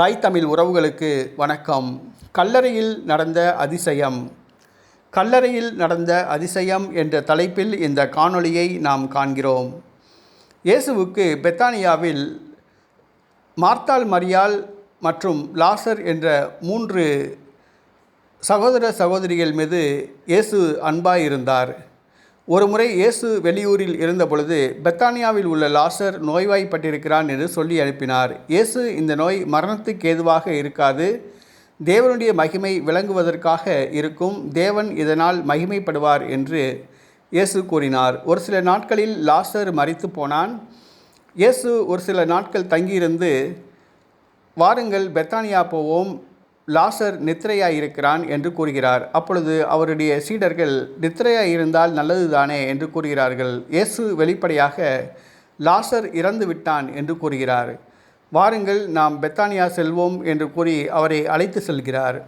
தாய் தமிழ் உறவுகளுக்கு வணக்கம். கல்லறையில் நடந்த அதிசயம். கல்லறையில் நடந்த அதிசயம் என்ற தலைப்பில் இந்த காணொளியை நாம் காண்கிறோம். இயேசுவுக்கு பெத்தானியாவில் மார்த்தாள் மரியாள் மற்றும் லாசர் என்ற மூன்று சகோதர சகோதரிகள் மீது இயேசு அன்பாய் ஒரு முறை இயேசு வெளியூரில் இருந்த பொழுது பெத்தானியாவில் உள்ள லாசர் நோய்வாய்ப்பட்டிருக்கிறான் என்று சொல்லி அனுப்பினார். இயேசு இந்த நோய் மரணத்துக்கு ஏதுவாக இருக்காது. தேவனுடைய மகிமை விளங்குவதற்காக இருக்கும். தேவன் இதனால் மகிமைப்படுவார் என்று இயேசு கூறினார். ஒரு சில நாட்களில் லாசர் மறித்து போனான். இயேசு ஒரு சில நாட்கள் தங்கியிருந்து வாருங்கள் பெத்தானியா போவோம். லாசர் நித்திரையாய் இருக்கிறான் என்று கூறுகிறார். அப்பொழுது அவருடைய சீடர்கள் நித்திரையாய் இருந்தால் நல்லதுதானே என்று கூறுகிறார்கள். இயேசு வெளிப்படையாக லாசர் இறந்து விட்டான் என்று கூறுகிறார். வாருங்கள் நாம் பெத்தானியா செல்வோம் என்று கூறி அவரை அழைத்து செல்கிறார்.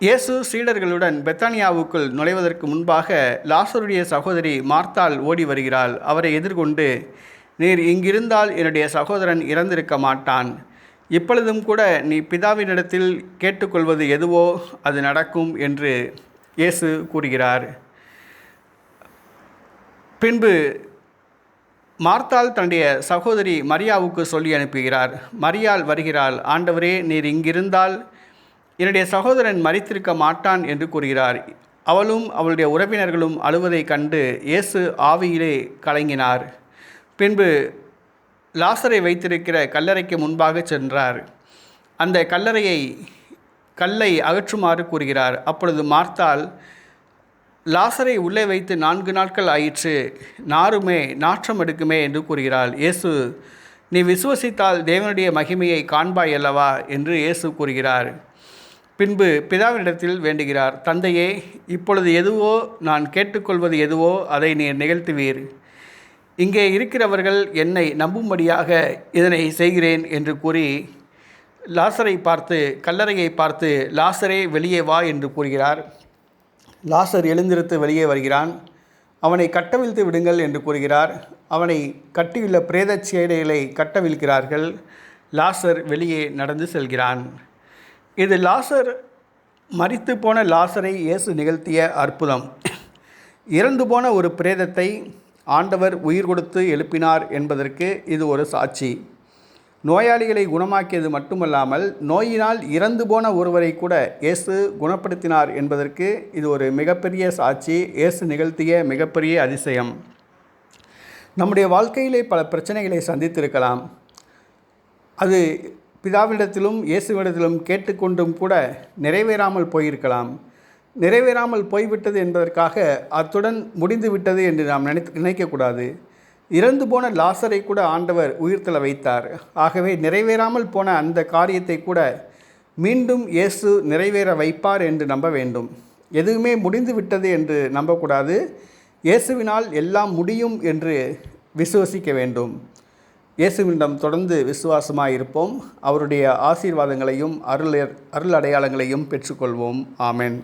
இயேசு சீடர்களுடன் பெத்தானியாவுக்குள் நுழைவதற்கு முன்பாக லாசருடைய சகோதரி மார்த்தாள் ஓடி வருகிறாள். அவரை எதிர்கொண்டு நீர் இங்கிருந்தால் என்னுடைய சகோதரன் இறந்திருக்க மாட்டான். இப்பொழுதும் கூட நீ பிதாவினிடத்தில் கேட்டுக்கொள்வது எதுவோ அது நடக்கும் என்று இயேசு கூறுகிறார். பின்பு மார்த்தால் தன்னுடைய சகோதரி மரியாவுக்கு சொல்லி அனுப்புகிறார். மரியாள் வருகிறாள். ஆண்டவரே நீர் இங்கிருந்தால் என்னுடைய சகோதரன் மறித்திருக்க மாட்டான் என்று கூறுகிறார். அவளும் அவளுடைய உறவினர்களும் அழுவதைக் கண்டு இயேசு ஆவியிலே கலங்கினார். பின்பு லாசரை வைத்திருக்கிற கல்லறைக்கு முன்பாக சென்றார். அந்த கல்லறையை கல்லை அகற்றுமாறு கூறுகிறார். அப்பொழுது மார்த்தால் லாசரை உள்ளே வைத்து நான்கு நாட்கள் ஆயிற்று. நாருமே நாற்றம் எடுக்குமே என்று கூறுகிறாள். இயேசு நீ விசுவசித்தால் தேவனுடைய மகிமையை காண்பாய் அல்லவா? என்று இயேசு கூறுகிறார். பின்பு பிதாவினிடத்தில் வேண்டுகிறார் தந்தையே இப்பொழுது எதுவோ நான் கேட்டுக்கொள்வது எதுவோ அதை நீர் நிகழ்த்துவீர். இங்கே இருக்கிறவர்கள் என்னை நம்பும்படியாக இதனை செய்கிறேன் என்று கூறி லாசரை பார்த்து கல்லறையை பார்த்து லாசரே வெளியே வா என்று கூறுகிறார். லாசர் எழுந்திருத்து வெளியே வருகிறான். அவனை கட்டவிழ்த்து விடுங்கள் என்று கூறுகிறார். அவனை கட்டியுள்ள பிரேத சேடைகளை கட்டவிழ்கிறார்கள் லாசர் வெளியே நடந்து செல்கிறான். இது லாசர் மறித்து போன லாசரை இயேசு நிகழ்த்திய அற்புதம். இறந்து போன ஒரு பிரேதத்தை ஆண்டவர் உயிர் கொடுத்து எழுப்பினார் என்பதற்கு இது ஒரு சாட்சி. நோயாளிகளை குணமாக்கியது மட்டுமல்லாமல் நோயினால் இறந்து போன ஒருவரை கூட இயேசு குணப்படுத்தினார் என்பதற்கு இது ஒரு மிகப்பெரிய சாட்சி. இயேசு நிகழ்த்திய மிகப்பெரிய அதிசயம். நம்முடைய வாழ்க்கையிலே பல பிரச்சனைகளை சந்தித்திருக்கலாம். அது பிதாவிடத்திலும் இயேசுவிடத்திலும் கேட்டுக்கொண்டும் கூட நிறைவேறாமல் போயிருக்கலாம். நிறைவேறாமல் போய்விட்டது என்பதற்காக அத்துடன் முடிந்து விட்டது என்று நாம் நினைத்து நினைக்கக்கூடாது. இறந்து போன லாசரை கூட ஆண்டவர் உயிர்த்தல வைத்தார். ஆகவே நிறைவேறாமல் போன அந்த காரியத்தை கூட மீண்டும் இயேசு நிறைவேற வைப்பார் என்று நம்ப வேண்டும். எதுவுமே முடிந்து விட்டது என்று நம்பக்கூடாது. இயேசுவினால் எல்லாம் முடியும் என்று விசுவசிக்க வேண்டும். இயேசுவினிடம் தொடர்ந்து விசுவாசமாக இருப்போம் அவருடைய ஆசீர்வாதங்களையும் அருள் அருள் அடையாளங்களையும் பெற்றுக்கொள்வோம். ஆமென்.